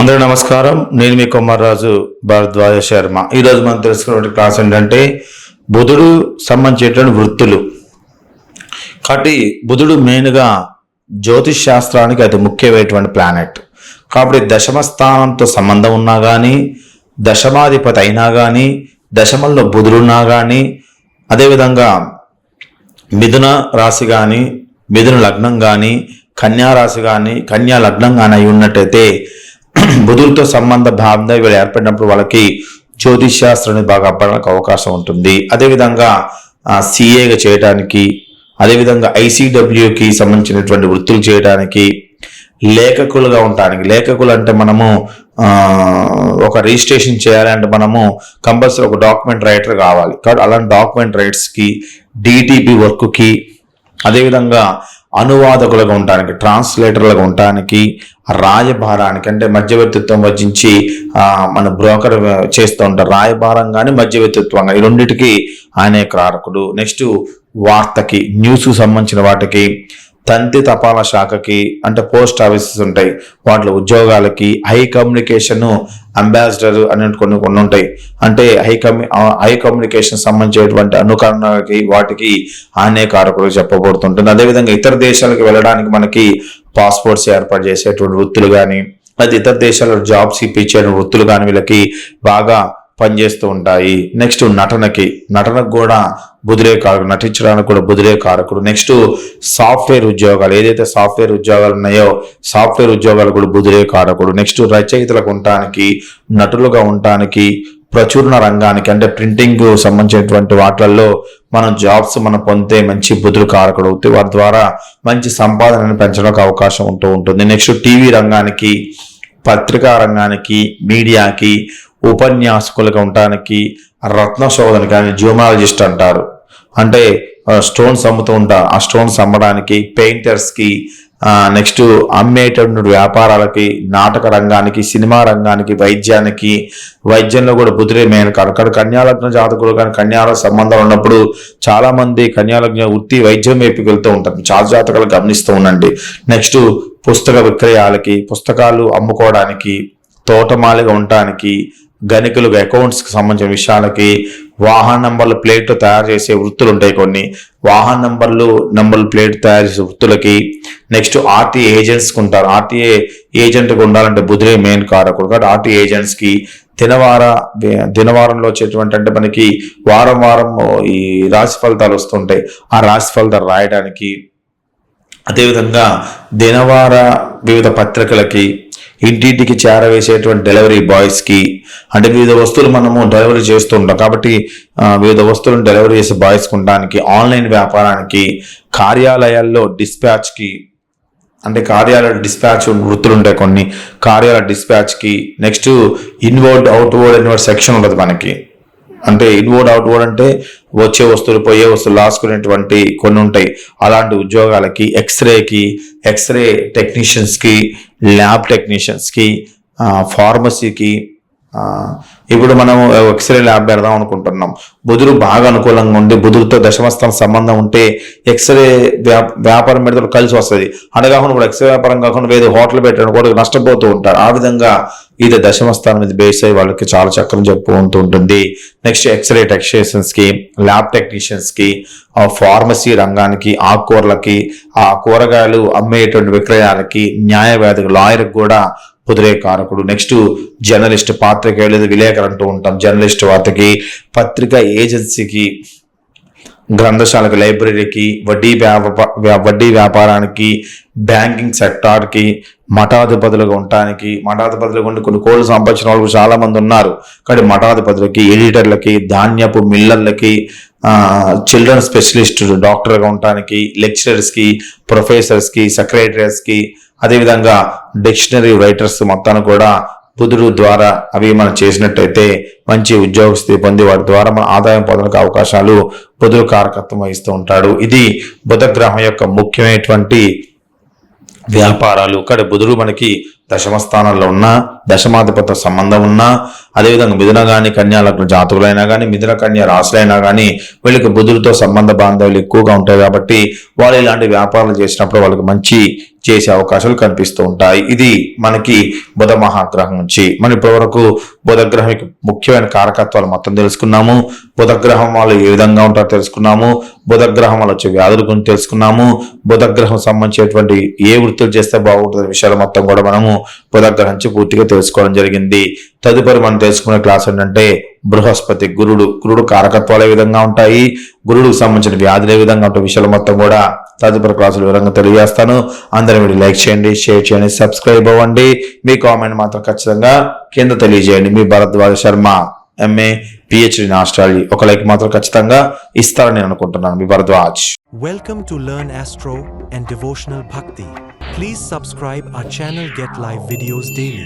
అందరూ నమస్కారం. నేను మీ కుమార్రాజు భారద్వాజ శర్మ. ఈరోజు మనం తెలుసుకున్నటువంటి క్లాస్ ఏంటంటే బుధుడు సంబంధించేటువంటి వృత్తులు. కాబట్టి బుధుడు మెయిన్గా జ్యోతిష్ శాస్త్రానికి అతి ముఖ్యమైనటువంటి ప్లానెట్ కాబట్టి దశమ స్థానంతో సంబంధం ఉన్నా కానీ దశమాధిపతి అయినా కానీ దశమంలో బుధుడున్నా కానీ అదేవిధంగా మిథున రాశి కానీ మిథున లగ్నం కానీ కన్యా రాశి కానీ కన్యా లగ్నం కానీ అయి ఉన్నట్టయితే బుధుడితో సంబంధ భావంగా వీళ్ళు ఏర్పడినప్పుడు వాళ్ళకి జ్యోతిష్ శాస్త్రాన్ని బాగా అప్పడానికి అవకాశం ఉంటుంది. అదేవిధంగా సిఏగా చేయడానికి అదేవిధంగా ఐసీడబ్ల్యూకి సంబంధించినటువంటి వృత్తులు చేయడానికి లేఖకులుగా ఉండడానికి లేఖకులు అంటే మనము ఒక రిజిస్ట్రేషన్ చేయాలంటే మనము కంపల్సరీ ఒక డాక్యుమెంట్ రైటర్ కావాలి. కాబట్టి అలాంటి డాక్యుమెంట్ రైట్స్కి డిటిపి వర్క్కి అదేవిధంగా అనువాదకులుగా ఉండటానికి ట్రాన్స్లేటర్లుగా ఉండటానికి రాయభారానికి అంటే మధ్యవర్తిత్వం వహించి మన బ్రోకర్ చేస్తూ ఉంటారు రాయభారం కానీ మధ్యవర్తిత్వం కానీ రెండింటికి ఆయనే కారకుడు. నెక్స్ట్ వార్తకి న్యూస్కు సంబంధించిన వాటికి తంతి తపాలా శాఖకి అంటే పోస్ట్ ఆఫీసెస్ ఉంటాయి. వాటిలో ఉద్యోగాలకి హై కమ్యూనికేషన్ అంబాసిడర్ అనే కొన్ని కొన్ని ఉంటాయి. అంటే హై కమ్యూ హై కమ్యూనికేషన్ సంబంధించినటువంటి అనుకరణకి వాటికి హానికారకులు చెప్పబడుతుంటుంది. అదేవిధంగా ఇతర దేశాలకు వెళ్ళడానికి మనకి పాస్పోర్ట్స్ ఏర్పాటు చేసేటువంటి వృత్తులు కానీ అది ఇతర దేశాల్లో జాబ్స్ ఇప్పించే వృత్తులు కానీ వీళ్ళకి బాగా పనిచేస్తూ ఉంటాయి. నెక్స్ట్ నటనకి. నటనకు కూడా బుదిరే కారకుడు నటించడానికి కూడా బుదిరే కారకుడు. నెక్స్ట్ సాఫ్ట్వేర్ ఉద్యోగాలు. ఏదైతే సాఫ్ట్వేర్ ఉద్యోగాలు ఉన్నాయో సాఫ్ట్వేర్ ఉద్యోగాలు కూడా బుదిరే కారకుడు. నెక్స్ట్ రచయితలకు ఉండటానికి నటులుగా ఉండటానికి ప్రచురణ రంగానికి అంటే ప్రింటింగ్ సంబంధించినటువంటి వాటిల్లో మనం జాబ్స్ మనం పొందితే మంచి బుద్ధులు కారకుడు అవుతాయి వారి ద్వారా మంచి సంపాదనను పెంచడానికి అవకాశం ఉంటూ ఉంటుంది. నెక్స్ట్ టీవీ రంగానికి పత్రికా రంగానికి మీడియాకి ఉపన్యాసకులుగా ఉండటానికి రత్న శోధన కానీ జ్యూమాలజిస్ట్ అంటారు. అంటే స్టోన్స్ అమ్ముతూ ఉంటారు ఆ స్టోన్స్ అమ్మడానికి పెయింటర్స్కి నెక్స్ట్ అమ్మేటటువంటి వ్యాపారాలకి నాటక రంగానికి సినిమా రంగానికి వైద్యానికి వైద్యంలో కూడా బుధుడే మెయిన్ కాదు. అక్కడ కన్యాలగ్న జాతకులు కానీ కన్యాల సంబంధం ఉన్నప్పుడు చాలామంది కన్యాలగ్న వృత్తి వైద్యం వైపుకి వెళ్తూ ఉంటారు. చాలా జాతకాలు గమనిస్తూ ఉండండి. నెక్స్ట్ పుస్తక విక్రయాలకి పుస్తకాలు అమ్ముకోవడానికి తోటమాలిగా ఉండటానికి గణికులు అకౌంట్స్కి సంబంధించిన విషయాలకి వాహన నంబర్ల ప్లేట్ తయారు చేసే వృత్తులు ఉంటాయి కొన్ని. వాహన నంబర్లు నంబర్ల ప్లేట్ తయారు చేసే వృత్తులకి నెక్స్ట్ ఆర్టీఏ ఏజెంట్స్కి ఉంటారు. ఆర్టీఏ ఏజెంట్కి ఉండాలంటే బుధుడే మెయిన్ కారకుడు. కాబట్టి ఆర్టీఏ ఏజెంట్స్కి దినవార దినవారంలో వచ్చేటువంటి అంటే మనకి వారం వారం ఈ రాశి ఫలితాలు వస్తుంటాయి. ఆ రాశి ఫలితాలు రాయడానికి అదేవిధంగా దినవార వివిధ పత్రికలకి ఇంటింటికి చేరవేసేటువంటి డెలివరీ బాయ్స్కి అంటే వివిధ వస్తువులు మనము డెలివరీ చేస్తూ ఉంటాం. కాబట్టి వివిధ వస్తువులను డెలివరీ చేసే బాయ్స్ ఉండడానికి ఆన్లైన్ వ్యాపారానికి కార్యాలయాల్లో డిస్పాచ్కి అంటే కార్యాలయ డిస్పాచ్ వృత్తులు ఉంటాయి కొన్ని. కార్యాలయ డిస్పాచ్కి next inward outward inward section ఉంటుంది మనకి. అంటే ఇన్వర్డ్ అవుట్వర్డ్ అంటే వచ్చే వస్తువులు పోయే వస్తువులు లాసుకునేటువంటి కొన్ని ఉంటాయి. అలాంటి ఉద్యోగాలకి ఎక్స్రేకి ఎక్స్రే టెక్నీషియన్స్కి ల్యాబ్ టెక్నీషియన్స్కి ఫార్మసీకి ఇప్పుడు మనం ఎక్స్రే ల్యాబ్ పెడదాం అనుకుంటున్నాం. బుధుడు బాగా అనుకూలంగా ఉండి బుధుడితో దశమస్థానం సంబంధం ఉంటే ఎక్స్రే వ్యా- వ్యాపారం పెడితే కలిసి వస్తుంది. అనగాకుండా కూడా ఎక్స్రే వ్యాపారం కాకుండా వేరే హోటల్ పెట్టడం కూడా నష్టపోతూ ఉంటారు. ఆ విధంగా ఇది దశమస్థానం మీద బేస్ అయ్యి వాళ్ళకి చాలా చక్రం చెప్పుకుంటూ ఉంటుంది. నెక్స్ట్ ఎక్స్రే టెక్నీషియన్స్కి ల్యాబ్ టెక్నీషియన్స్కి ఫార్మసీ రంగానికి ఆకుకూరలకి ఆ కూరగాయలు అమ్మేటువంటి విక్రయాలకి న్యాయవాదికి లాయర్కి కూడా కుదిరే కారకుడు. నెక్స్ట్ జర్నలిస్ట్ పాత్రికేయులు విలేకరు అంటూ ఉంటాం. జర్నలిస్ట్ వార్తకి పత్రికా ఏజెన్సీకి గ్రంథశాలకు లైబ్రరీకి వడ్డీ వ్యాప వడ్డీ వ్యాపారానికి బ్యాంకింగ్ సెక్టార్కి మఠాధిపతులుగా ఉండటానికి మఠాధిపతులుగా ఉండి కొన్ని కోళ్ళు సంపాదించిన వాళ్ళు చాలా మంది ఉన్నారు. కానీ మఠాధిపతులకి ఎడిటర్లకి ధాన్యపు మిల్లర్లకి చిల్డ్రన్ స్పెషలిస్ట్ డాక్టర్గా ఉండటానికి లెక్చరర్స్కి ప్రొఫెసర్స్కి సెక్రటరీస్కి అదేవిధంగా డిక్షనరీ రైటర్స్ మొత్తాన్ని కూడా బుధుడు ద్వారా అవి మనం చేసినట్టయితే మంచి ఉద్యోగస్తి పొంది వాటి ద్వారా మన ఆదాయం పొందడానికి అవకాశాలు బుధుడు కారకత్వం వహిస్తూ ఉంటాడు. ఇది బుధ గ్రహం యొక్క ముఖ్యమైనటువంటి వ్యాపారాలు. ఇక్కడ బుధుడు మనకి దశమ స్థానంలో ఉన్నా దశమాధిపత సంబంధం ఉన్నా అదేవిధంగా మిథున కానీ కన్యాలకు లగ్న జాతకులైనా కానీ మిథున కన్య రాశులైనా కానీ వీళ్ళకి బుధులతో సంబంధ బాంధవ్యాలు ఎక్కువగా ఉంటాయి కాబట్టి వాళ్ళు ఇలాంటి వ్యాపారాలు చేసినప్పుడు వాళ్ళకి మంచి చేసే అవకాశాలు కనిపిస్తూ ఉంటాయి. ఇది మనకి బుధ మహాగ్రహం నుంచి. మనం ఇప్పటివరకు బుధగ్రహం ముఖ్యమైన కారకత్వాలు మొత్తం తెలుసుకున్నాము. బుధగ్రహం వాళ్ళు ఏ విధంగా ఉంటారో తెలుసుకున్నాము. బుధగ్రహం వల్ల వచ్చే వ్యాధుల గురించి తెలుసుకున్నాము. బుధగ్రహం సంబంధించినటువంటి ఏ వృత్తులు చేస్తే బాగుంటుంది విషయాలు మొత్తం కూడా మనము బుధ నుంచి పూర్తిగా తెలుసుకోవడం జరిగింది. తదుపరి మనం తెలుసుకునే క్లాస్ ఏంటంటే బృహస్పతి గురుడు. గురుడు కారకత్వాలు ఏ విధంగా ఉంటాయి? గురుడుకు సంబంధించిన వ్యాధులు ఏ విధంగా ఉంటాయి? విషయాలు మొత్తం కూడా తదుపరి క్లాసులు వివరంగా తెలియజేస్తాను. అందరూ మీరు లైక్ చేయండి షేర్ చేయండి సబ్స్క్రైబ్ అవ్వండి. మీ కామెంట్ మాత్రం ఖచ్చితంగా కింద తెలియజేయండి. మీ Bharadwaja Sharma MA PhD astrology ఒక లైక్ మాత్రం ఖచ్చితంగా ఇస్తారని నేను అనుకుంటున్నాను. మీ Bharadwaj. Welcome to learn astro and devotional bhakti Please subscribe our channel Get Live videos daily.